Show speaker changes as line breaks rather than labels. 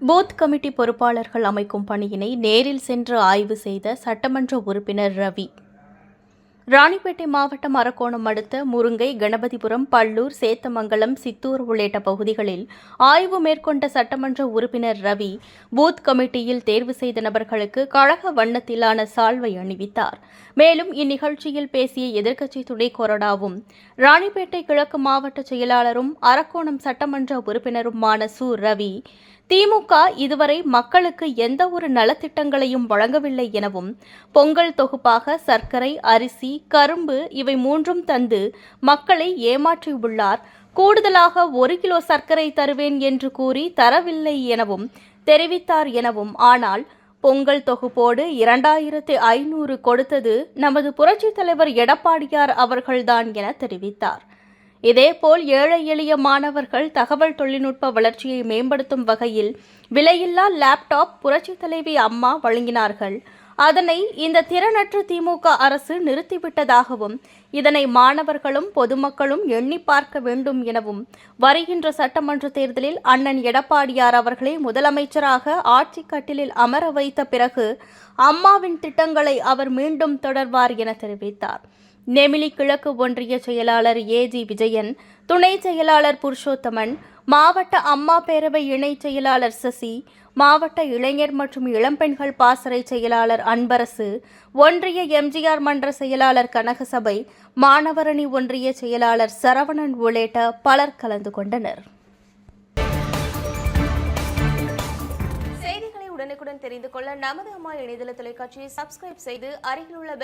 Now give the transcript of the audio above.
Booth committee பொறுப்பாளர்கள் அமைக்கும் பணியினை நேரில் சென்று ஆய்வு செய்த சட்டமன்ற உறுப்பினர் ரவி. ராணிப்பேட்டை மாவட்டம் அரக்கோணம் அடுத்த முருங்கை கணபதிபுரம் பள்ளூர் சேத்தமங்கலம் சித்தூர் உள்ளிட்ட பகுதிகளில் ஆய்வு மேற்கொண்ட சட்டமன்ற உறுப்பினர் ரவி பூத் கமிட்டியில் தேர்வு செய்த நபர்களுக்கு கழக வண்ணத்திலான சால்வை அணிவித்தார். மேலும் இந்நிகழ்ச்சியில் பேசிய எதிர்க்கட்சி துணை கொறடாவும் ராணிப்பேட்டை கிழக்கு மாவட்ட செயலாளரும் அரக்கோணம் சட்டமன்ற உறுப்பினருமான சு. ரவி திமுக இதுவரை மக்களுக்கு எந்த ஒரு நலத்திட்டங்களையும் வழங்கவில்லை எனவும் பொங்கல் தொகுப்பாக சர்க்கரை அரிசி கரும்பு இவை மூன்றும் தந்து மக்களை ஏமாற்றியுள்ளார். கூடுதலாக ஒரு கிலோ சர்க்கரை தருவேன் என்று கூறி தரவில்லை எனவும் தெரிவித்தார் எனவும். ஆனால் பொங்கல் தொகுப்போடு இரண்டாயிரத்து ஐநூறு கொடுத்தது நமது புரட்சித் தலைவர் எடப்பாடியார் அவர்கள்தான் என தெரிவித்தார். இதேபோல் ஏழை எளிய மாணவர்கள் தகவல் தொழில்நுட்ப வளர்ச்சியை மேம்படுத்தும் வகையில் விலையில்லா லேப்டாப் புரட்சி தலைவி அம்மா வழங்கினார்கள். அதனை இந்த திறனற்ற திமுக அரசு நிறுத்திவிட்டதாகவும் இதனை மாணவர்களும் பொதுமக்களும் எண்ணி பார்க்க வேண்டும் எனவும் வருகின்ற சட்டமன்ற தேர்தலில் அண்ணன் எடப்பாடியார் அவர்களை முதலமைச்சராக ஆட்சி கட்டிலில் அமர வைத்த பிறகு அம்மாவின் திட்டங்களை அவர் மீண்டும் தொடர்வார் என தெரிவித்தார். நெமிலி கிழக்கு ஒன்றிய செயலாளர் ஏஜி விஜயன் துணை செயலாளர் புருஷோத்தமன் மாவட்ட அம்மா பேரவை இணை செயலாளர் சசி மாவட்ட இளைஞர் மற்றும் இளம்பெண்கள் பாசறை செயலாளர் அன்பரசு ஒன்றிய எம்ஜிஆர் மன்ற செயலாளர் கனகசபை மாணவரணி ஒன்றிய செயலாளர் சரவணன் உள்ளிட்ட பலர் கலந்து கொண்டனர்.
செய்திகளை உடனுக்குடன் தெரிந்து கொள்ள நமது அம்மா இணையதள தொலைக்காட்சியை சப்ஸ்கிரைப் செய்து அருகில் உள்ள